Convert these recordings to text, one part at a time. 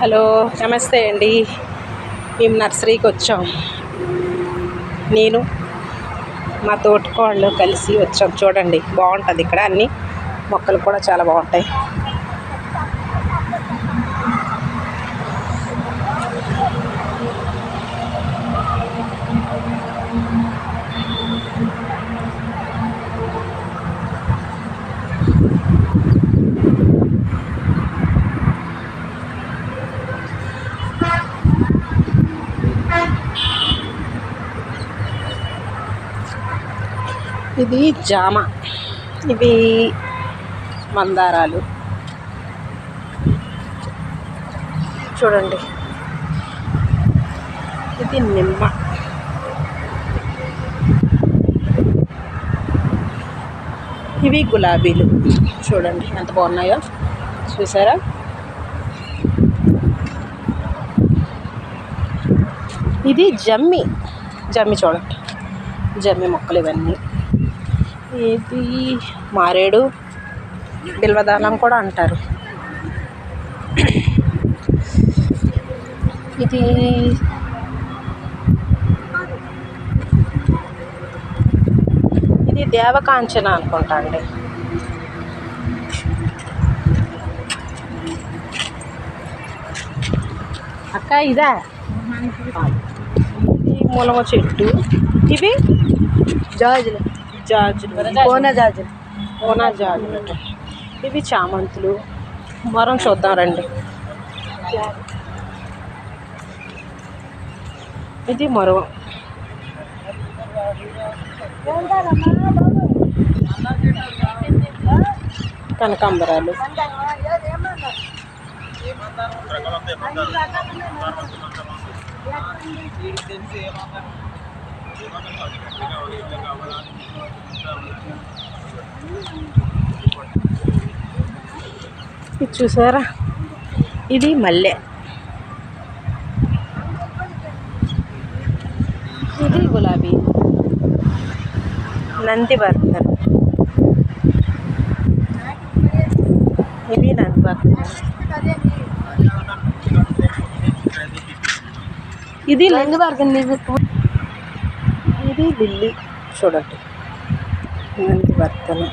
Hello నమస్తే అండి. మేము నర్సరీకి వచ్చాం. నేను మా తోటకోళ్ళు కలిసి వచ్చాం. చూడండి బాగుంటుంది ఇక్కడ అన్ని. మొక్కలు కూడా చాలా బాగుంటాయి. ఇది జామ. ఇవి మందారాలు. చూడండి. ఇది నిమ్మ. ఇవి గులాబీలు. చూడండి ఎంత బాగున్నాయో. చూసారా? ఇది జమ్మి. జమ్మి చూడండి. జమ్మి మొక్కలు ఇవన్నీ. ఇది మారేడు. బిల్వదానం కూడా అంటారు. ఇది ఇది దేవకాంచన అనుకుంటా అండి. అక్క ఇదా? ఇది ములమ చెట్టు. ఇవి జాజులు. జాజులు. కోన జాజులు. కోనా జాజులు. ఇవి చామంతులు. మరం చూద్దాం రండి. ఇది మరం కనకాంబరాలు. ఇది చూసారా? ఇది మల్లె. ఇది గులాబీ. నంది బర్తన్ ఇది నందివర్ధన్ ఇది నంది బర్తన్ ఇది ఢిల్లీ చూడండి. నంది బర్తన్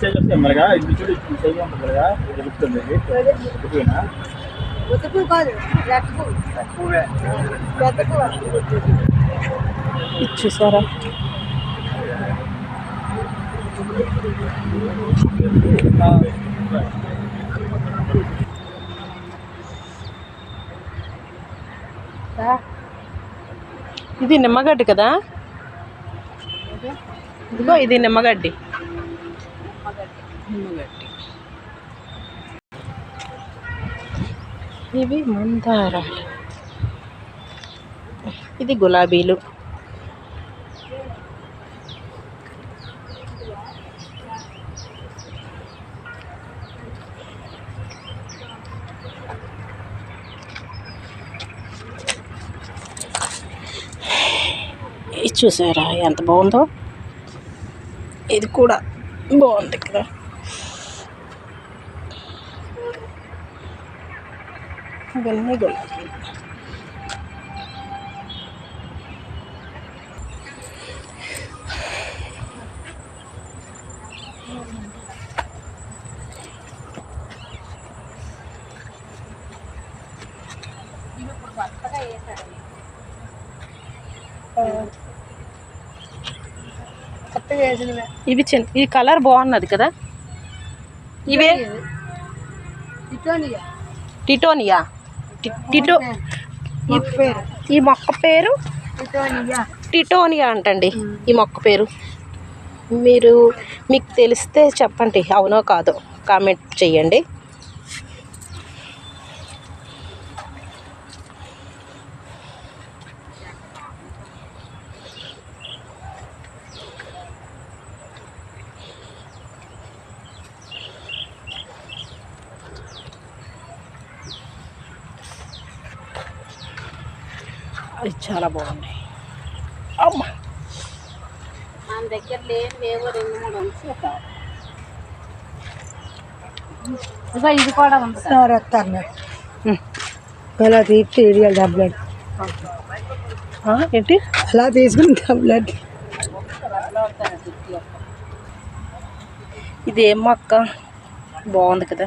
సైజ్ వస్తే మరగా ఇది చూడు ఈ సైజ్ ఉంటుంది మరగా ఇది చెప్తుంది ఎక్కువేనా ఉతుకు కాదు రెక్కపు తక్కువే పెద్దకు ఇది చూసారా ఇది నిమ్మగడ్డి కదా? ఇదిగో ఇది నిమ్మగడ్డి. నిమ్మగడ్డి ఇవి మందారాలు. ఇది గులాబీలు. ఇది చూసారా ఎంత బాగుందో? ఇది కూడా బాగుంది కదా. గులాబీ కొత్తగా వేసినవే ఇవి చిన్న ఈ కలర్ బాగున్నది కదా? ఇవే? టిటోనియా? టి- టిటో ఈ మొక్క పేరు. టిటోనియా. అంటండి. ఈ మొక్క పేరు. మీరు మీకు తెలిస్తే చెప్పండి. అవునో కాదో కామెంట్ చెయ్యండి అవి చాలా బాగున్నాయి. అమ్మ. మన దగ్గర లేనివేవో రెండు మూడు ఉంచి ఇదిగో ఇది కూడా ఉంది. సార్ అలా తీస్తే ఇడియాలి టాబ్లెట్ ఆ, ఏంటి? అలా తీసుకుని టాబ్లెట్ ఇది ఏం మొక్క బాగుంది కదా.